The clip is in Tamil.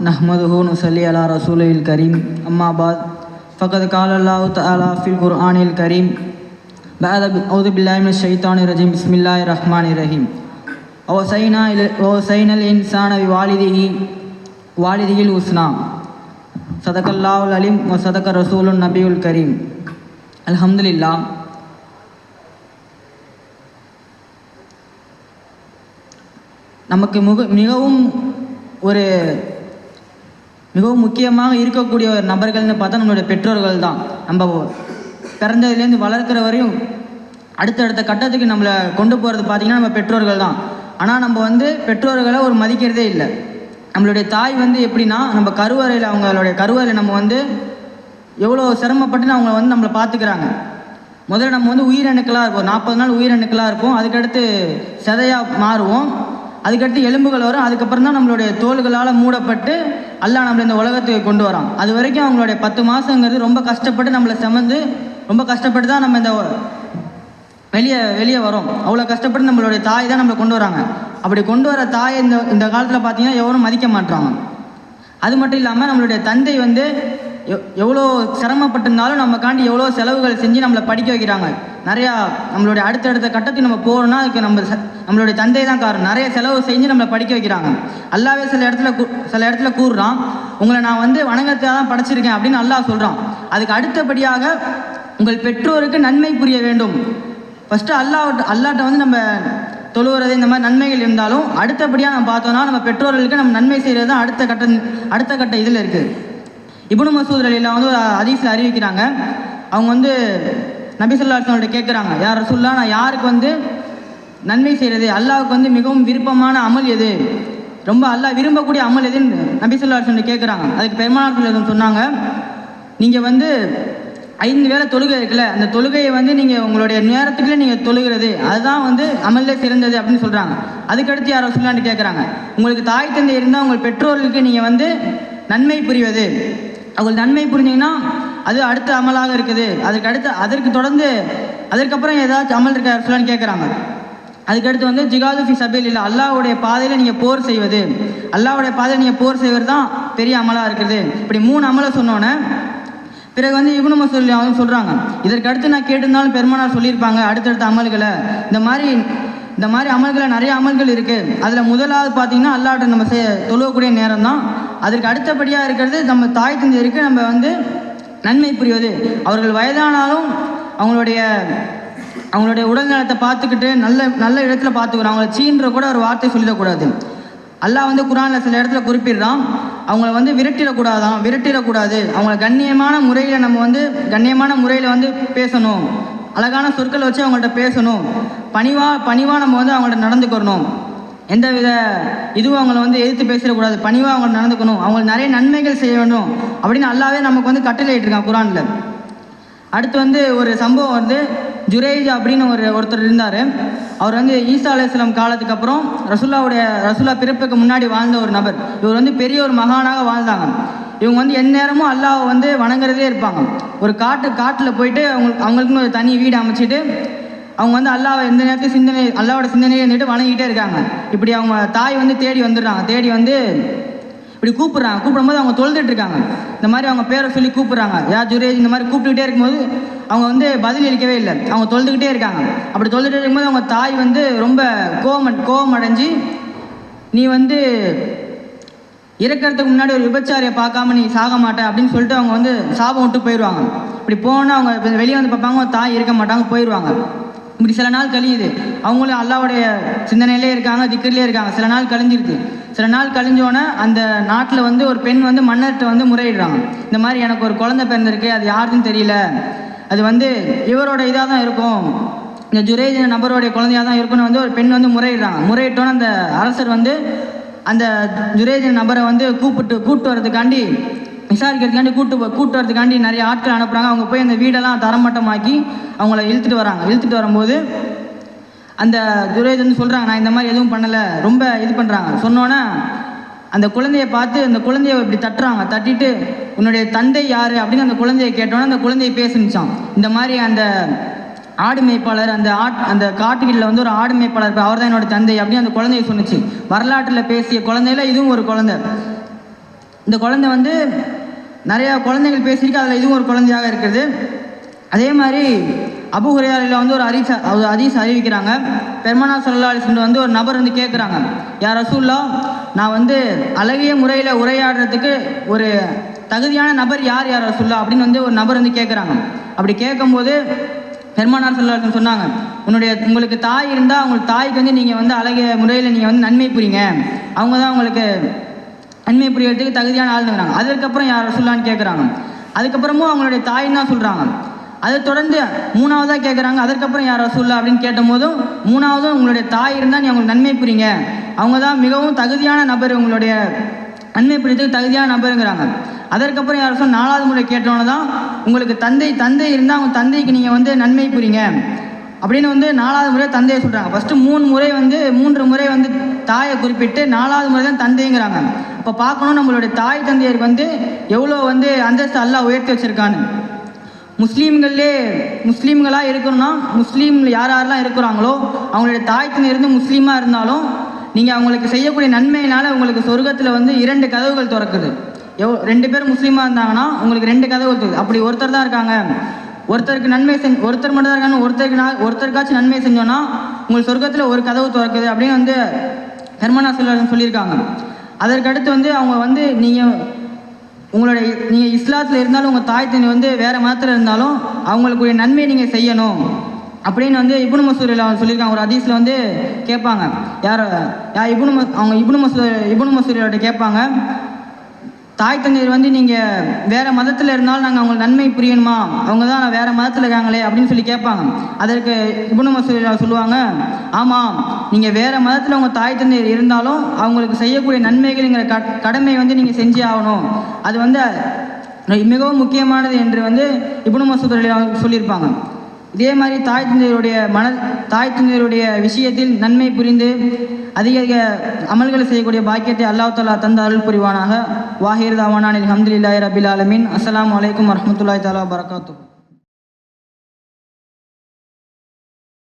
نحمده ونصلي على رسوله الكريم أما بعد فقد قال الله تعالى في القرآن الكريم بعد أعوذ بالله من الشيطان الرجيم بسم الله الرحمن الرحيم ووصينا إلى- ووصينا الإنسان بوالده والده الحسنى صدق الله العليم وصدق رسول النبي الكريم الحمد لله நமக்கு மிக மிகவும் ஒரு மிகவும் முக்கியமாக இருக்கக்கூடிய ஒரு நபர்கள்னு பார்த்தா நம்மளுடைய பெற்றோர்கள் தான் நம்ம பிறந்ததுலேருந்து வளர்க்குற வரையும் அடுத்தடுத்த கட்டத்துக்கு நம்மளை கொண்டு போகிறது பார்த்திங்கன்னா நம்ம பெற்றோர்கள் தான். ஆனால் நம்ம வந்து பெற்றோர்களை ஒரு மதிக்கிறதே இல்லை. நம்மளுடைய தாய் வந்து எப்படின்னா நம்ம கருவறையில் அவங்களுடைய கருவறையில் நம்ம வந்து எவ்வளோ சிரமப்பட்டுன்னு அவங்கள வந்து நம்மளை பார்த்துக்கிறாங்க. முதல்ல நம்ம வந்து உயிரணுக்களாக இருப்போம். நாற்பது நாள் உயிரணுக்களாக இருப்போம். அதுக்கடுத்து சதையாக மாறுவோம். அதுக்கடுத்து எலும்புகள் வரும். அதுக்கப்புறம் தான் நம்மளுடைய தோள்களால் மூடப்பட்டு அல்லா நம்மளை இந்த உலகத்துக்கு கொண்டு வரான். அது வரைக்கும் அவங்களுடைய பத்து மாதங்கிறது ரொம்ப கஷ்டப்பட்டு நம்மளை சமந்து ரொம்ப கஷ்டப்பட்டு தான் நம்ம இந்த வெளியே வெளியே வரோம். அவ்வளோ கஷ்டப்பட்டு நம்மளுடைய தாய் தான் நம்மளை கொண்டு வராங்க. அப்படி கொண்டு வர தாயை இந்த இந்த காலத்தில் பார்த்தீங்கன்னா எவரும் மதிக்க மாட்டாங்க அது மட்டும் இல்லாமல் நம்மளுடைய தந்தை வந்து எவ்வளோ சிரமப்பட்டிருந்தாலும் நமக்காண்டி எவ்வளோ செலவுகள் செஞ்சு நம்மளை படிக்க வைக்கிறாங்க. நிறையா நம்மளுடைய அடுத்தடுத்த கட்டத்துக்கு நம்ம போகணும்னா அதுக்கு நம்ம ச- நம்மளுடைய தந்தை தான் காரணம். நிறைய செலவு செஞ்சு நம்மளை படிக்க வைக்கிறாங்க. அல்லாவே சில இடத்துல கூ- சில இடத்துல கூறுறான் உங்களை நான் வந்து வணங்கத்தை தான் படைச்சிருக்கேன் அப்படின்னு அல்லா சொல்கிறான் அதுக்கு அடுத்தபடியாக உங்கள் பெற்றோருக்கு நன்மை புரிய வேண்டும். ஃபஸ்ட்டு அல்லாஹ் அல்லாட்ட வந்து நம்ம தொழுவுறது இந்த மாதிரி நன்மைகள் இருந்தாலும் அடுத்தபடியாக நம்ம பார்த்தோன்னா நம்ம பெற்றோர்களுக்கு நம்ம நன்மை செய்கிறது தான் அடுத்த கட்ட அடுத்த கட்ட இதில் இருக்குது இபுனு மசூத் அலிலாம் வந்து ஒரு ஹதீஸில் அறிவிக்கிறாங்க. அவங்க வந்து நபி கேட்குறாங்க யார் ரசூல்லா நான் யாருக்கு வந்து நன்மை செய்கிறது அல்லாவுக்கு வந்து மிகவும் விருப்பமான அமல் எது? ரொம்ப அல்லாஹ் விரும்பக்கூடிய அமல் எதுன்னு நபி சொல்லா கேட்குறாங்க அதுக்கு பெருமாள் சொன்னாங்க. நீங்கள் வந்து ஐந்து வேளை தொழுகை இருக்குல்ல அந்த தொழுகையை வந்து நீங்கள் உங்களுடைய நேரத்துக்குள்ளே நீங்கள் தொழுகிறது அதுதான் வந்து அமல்ல சிறந்தது அப்படின்னு சொல்கிறாங்க அதுக்கடுத்து யாரோ சொல்லான்னு கேட்குறாங்க உங்களுக்கு தாய் தந்தை இருந்தால் உங்கள் பெற்றோர்களுக்கு நீங்கள் வந்து நன்மை புரிவது. அவங்களுக்கு நன்மை புரிஞ்சிங்கன்னா அது அடுத்த அமலாக இருக்குது. அதுக்கு அடுத்து அதற்கு தொடர்ந்து அதற்கப்புறம் ஏதாச்சும் அமல் இருக்க சொல்லான்னு கேட்குறாங்க அதுக்கடுத்து வந்து ஜிகாது ஃபி சபீல் இல்லை அல்லாஹ்வுடைய பாதையில் நீங்கள் போர் செய்வது. அல்லாவுடைய பாதையில் நீங்கள் போர் செய்வது தான் பெரிய அமலாக இருக்குது. இப்படி மூணு அமலை சொன்னோன்னே பிறகு வந்து இவனு மசூல் அவங்க சொல்கிறாங்க இதற்கு அடுத்து நான் கேட்டிருந்தாலும் பெருமானார் சொல்லியிருப்பாங்க அடுத்தடுத்த அமல்களை. இந்த மாதிரி இந்த மாதிரி அமல்களை நிறைய அமல்கள் இருக்குது அதில் முதலாவது பார்த்தீங்கன்னா அல்லாட்ட நம்ம செய்ய தொழுவக்கூடிய நேரம் தான். அதற்கு அடுத்தபடியாக இருக்கிறது நம்ம தாய் தந்தையருக்கு நம்ம வந்து நன்மை புரிவது. அவர்கள் வயதானாலும் அவங்களுடைய அவங்களுடைய உடல் நலத்தை பார்த்துக்கிட்டு நல்ல நல்ல இடத்துல பார்த்துக்கணும் அவங்கள சீன்ற கூட ஒரு வார்த்தை சொல்லிடக்கூடாது. அல்லாஹ் வந்து குரானில் சில இடத்துல குறிப்பிடுறான் அவங்கள வந்து விரட்டிடக்கூடாதான் விரட்டிடக்கூடாது. அவங்கள கண்ணியமான முறையில் நம்ம வந்து கண்ணியமான முறையில் வந்து பேசணும். அழகான சொற்களை வச்சு அவங்கள்ட்ட பேசணும். பணிவாக பணிவாக நம்ம வந்து அவங்கள்ட்ட நடந்துக்கிறணும் எந்த வித இதுவும் அவங்கள வந்து எதிர்த்து பேசிடக்கூடாது. பணிவாக அவங்க நடந்துக்கணும். அவங்களுக்கு நிறைய நன்மைகள் செய்ய வேண்டும். அப்படின்னு அல்லாவே நமக்கு வந்து கட்டளையிட்டிருக்கான் குரானில். அடுத்து வந்து ஒரு சம்பவம் வந்து ஜுரேஜ் அப்படின்னு ஒரு ஒருத்தர் இருந்தார். அவர் வந்து ஈசா அலையாம் காலத்துக்கு அப்புறம் ரசுல்லாவுடைய ரசுல்லா பிறப்புக்கு முன்னாடி வாழ்ந்த ஒரு நபர். இவர் வந்து பெரிய ஒரு மகானாக வாழ்ந்தாங்க. இவங்க வந்து எந்நேரமும் அல்லாஹ் வந்து வணங்குறதே இருப்பாங்க. ஒரு காட்டு காட்டில் போயிட்டு அவங்களுக்கு அவங்களுக்குன்னு ஒரு தனி வீடு அமைச்சிட்டு அவங்க வந்து அல்லாஹ் எந்த நேரத்தையும் சிந்தனை அல்லாவோட சிந்தனையை இருந்துட்டு வணங்கிட்டே இருக்காங்க. இப்படி அவங்க தாய் வந்து தேடி வந்துடுறாங்க. தேடி வந்து இப்படி கூப்பிட்றாங்க. கூப்பிடும்போது அவங்க தொழுதுட்டு இருக்காங்க இந்த மாதிரி அவங்க பேரை சொல்லி கூப்பிட்றாங்க. யா ஜுரேஜ் இந்த மாதிரி கூப்பிட்டுக்கிட்டே இருக்கும்போது அவங்க வந்து பதில் அளிக்கவே இல்லை. அவங்க தொழுதுகிட்டே இருக்காங்க. அப்படி தொழுதுகிட்டே இருக்கும்போது அவங்க தாய் வந்து ரொம்ப கோவம் கோவம் அடைஞ்சு நீ வந்து இறக்கறதுக்கு முன்னாடி ஒரு விபச்சாரியை பார்க்காம நீ சாக மாட்ட அப்படின்னு சொல்லிட்டு அவங்க வந்து சாபம் விட்டு போயிடுவாங்க. இப்படி போனால் அவங்க வெளியே வந்து பார்ப்பாங்க அவங்க தாய் இருக்க மாட்டாங்க போயிடுவாங்க. இப்படி சில நாள் கழியுது. அவங்களும் அல்லாவுடைய சிந்தனையிலே இருக்காங்க திக்கர்லேயே இருக்காங்க. சில நாள் கழிஞ்சிருக்கு சில நாள் கழிஞ்சோன்னே அந்த நாட்டில் வந்து ஒரு பெண் வந்து மன்னர்கிட்ட வந்து முறையிடுறாங்க. இந்த மாதிரி எனக்கு ஒரு குழந்தை பிறந்திருக்கு அது யாருன்னு தெரியல. அது வந்து இவரோட இதாக தான் இருக்கும். இந்த ஜுரேஜ் நபருடைய குழந்தையாக தான் இருக்கும்னு வந்து ஒரு பெண் வந்து முறையிடுறாங்க. முறையிட்டோன்னே அந்த அரசர் வந்து அந்த ஜுரேஜ் நபரை வந்து கூப்பிட்டு கூப்பிட்டு வர்றதுக்காண்டி விசாரிக்கிறதுக்காண்டி கூட்டு கூட்டு வரதுக்காண்டி நிறைய ஆட்கள் அனுப்புகிறாங்க அவங்க போய் அந்த வீடெல்லாம் தரமட்டமாக்கி அவங்கள இழுத்துட்டு வராங்க. இழுத்துட்டு வரும்போது அந்த துரேஜ் வந்து சொல்கிறாங்க நான் இந்த மாதிரி எதுவும் பண்ணலை. ரொம்ப இது பண்ணுறாங்க சொன்னோன்னே அந்த குழந்தைய பார்த்து அந்த குழந்தைய இப்படி தட்டுறாங்க. தட்டிட்டு உன்னுடைய தந்தை யார்? அப்படின்னு அந்த குழந்தைய கேட்டோன்னே அந்த குழந்தைய பேசுனுச்சான் இந்த மாதிரி அந்த ஆடு மேய்ப்பாளர் அந்த ஆட் அந்த காட்டுகளில் வந்து ஒரு ஆடு மேய்ப்பாளர் அவர் தான் என்னோட தந்தை அப்படின்னு அந்த குழந்தைய சொன்னுச்சு. வரலாற்றில் பேசிய குழந்தையில இதுவும் ஒரு குழந்தை. இந்த குழந்தை வந்து நிறையா குழந்தைகள் பேசியிருக்கு. அதில் இதுவும் ஒரு குழந்தையாக இருக்கிறது அதே மாதிரி அபுஹுரையாரில் வந்து ஒரு அரிச ஒரு அதிச அறிவிக்கிறாங்க. பெருமனா சல்லா அலிஸ்ல வந்து ஒரு நபர் வந்து கேட்குறாங்க யார் ரசூல்லா நான் வந்து அழகிய முறையில் உரையாடுறதுக்கு ஒரு தகுதியான நபர் யார் யார் ரசூல்லா அப்படின்னு வந்து ஒரு நபர் வந்து கேட்குறாங்க அப்படி கேட்கும்போது பெருமானார் செல்வார்கள் சொன்னாங்க உன்னுடைய உங்களுக்கு தாய் இருந்தால் உங்களுக்கு தாய்க்கு வந்து நீங்கள் வந்து அழகிய முறையில் நீங்கள் வந்து நன்மை புரிங்க. அவங்க தான் உங்களுக்கு அண்மை புரியறதுக்கு தகுதியான ஆளுங்கிறாங்க அதுக்கப்புறம் யார் சொல்லான்னு கேட்குறாங்க அதுக்கப்புறமும் அவங்களுடைய தாயின்னு தான் சொல்கிறாங்க அதை தொடர்ந்து மூணாவதாக கேட்குறாங்க அதுக்கப்புறம் யார் ரசூல்லா அப்படின்னு கேட்டபோதும் மூணாவதும் உங்களுடைய தாய் இருந்தால் நீ அவங்களுக்கு நன்மை புரியுங்க. அவங்க தான் மிகவும் தகுதியான நபர் உங்களுடைய நன்மை புரியத்துக்கு தகுதியான நபருங்கிறாங்க. அதற்கப்புறம் யார் சொன்ன நாலாவது முறை கேட்டோன்னு தான் உங்களுக்கு தந்தை தந்தை இருந்தால் அவங்க தந்தைக்கு நீங்கள் வந்து நன்மை புரியுங்க. அப்படின்னு வந்து நாலாவது முறை தந்தையை சொல்கிறாங்க ஃபஸ்ட்டு மூணு முறை வந்து மூன்று முறை வந்து தாயை குறிப்பிட்டு நாலாவது முறை தான் தந்தைங்கிறாங்க. இப்போ பார்க்கணும் நம்மளுடைய தாய் தந்தையருக்கு வந்து எவ்வளோ வந்து அந்தஸ்து அல்லாஹ் உயர்த்தி வச்சுருக்கான்னு. முஸ்லீம்கள்லே முஸ்லீம்களாக இருக்கணும்னா முஸ்லீம் யார் யாரெல்லாம் இருக்கிறாங்களோ அவங்களுடைய தாய் தந்தை இருந்து முஸ்லீமாக இருந்தாலும் நீங்கள் அவங்களுக்கு செய்யக்கூடிய நன்மையினால் உங்களுக்கு சொர்க்கத்தில் வந்து இரண்டு கதவுகள் திறக்குது. எவ் ரெண்டு பேர் முஸ்லீமாக இருந்தாங்கன்னா உங்களுக்கு ரெண்டு கதவுகள் அப்படி ஒருத்தர் தான் இருக்காங்க. ஒருத்தருக்கு நன்மை செஞ்சு ஒருத்தர் மட்டும் தான் இருக்காங்க ஒருத்தருக்கு நான் ஒருத்தருக்காச்சும் நன்மை செஞ்சோன்னா உங்களுக்கு சொர்க்கத்தில் ஒரு கதவு திறக்குது அப்படின்னு வந்து பெருமனா சொல்ல சொல்லியிருக்காங்க. அதற்கடுத்து வந்து அவங்க வந்து நீங்கள் உங்களுடைய நீங்கள் இஸ்லாத்தில் இருந்தாலும் உங்கள் தாய் தண்ணி வந்து வேறு மதத்தில் இருந்தாலும் அவங்களுக்குரிய நன்மை நீங்கள் செய்யணும் அப்படின்னு வந்து இபுனு மசூரில் சொல்லியிருக்காங்க. ஒரு அதீஸில் வந்து கேட்பாங்க. யார் யார் இபுனு மஸ் அவங்க இபுனு மசூ இபுனு மசூரியோட கேட்பாங்க. தாய் தந்தையர் வந்து நீங்கள் வேறு மதத்தில் இருந்தாலும் நாங்கள் அவங்களுக்கு நன்மை புரியணுமா? அவங்க தான் வேறு மதத்தில் இருக்காங்களே அப்படின்னு சொல்லி கேட்பாங்க. அதற்கு இபுன மசூரியா சொல்லுவாங்க ஆமாம் நீங்கள் வேறு மதத்தில் உங்கள் தாய் தந்தையர் இருந்தாலும் அவங்களுக்கு செய்யக்கூடிய நன்மைகள்ங்கிற க கடமை வந்து நீங்கள் செஞ்சே ஆகணும். அது வந்து மிகவும் முக்கியமானது என்று வந்து இபுன மசூத் அவங்க சொல்லியிருப்பாங்க. இதே மாதிரி தாய் தந்தையருடைய மன தாய் தந்தையருடைய விஷயத்தில் நன்மை புரிந்து அதிக அமல்களை செய்யக்கூடிய பாக்கியத்தை அல்லாஹ் தாலா தந்த அருள் புரிவானாக. வாஹிர் தாவானில் அஹமதுல்லாஹி ரபில் ஆலமின். அஸ்லாம் வலைக்கம் வரஹ்மத்துல்லாஹி தாலா வரகாத்துஹு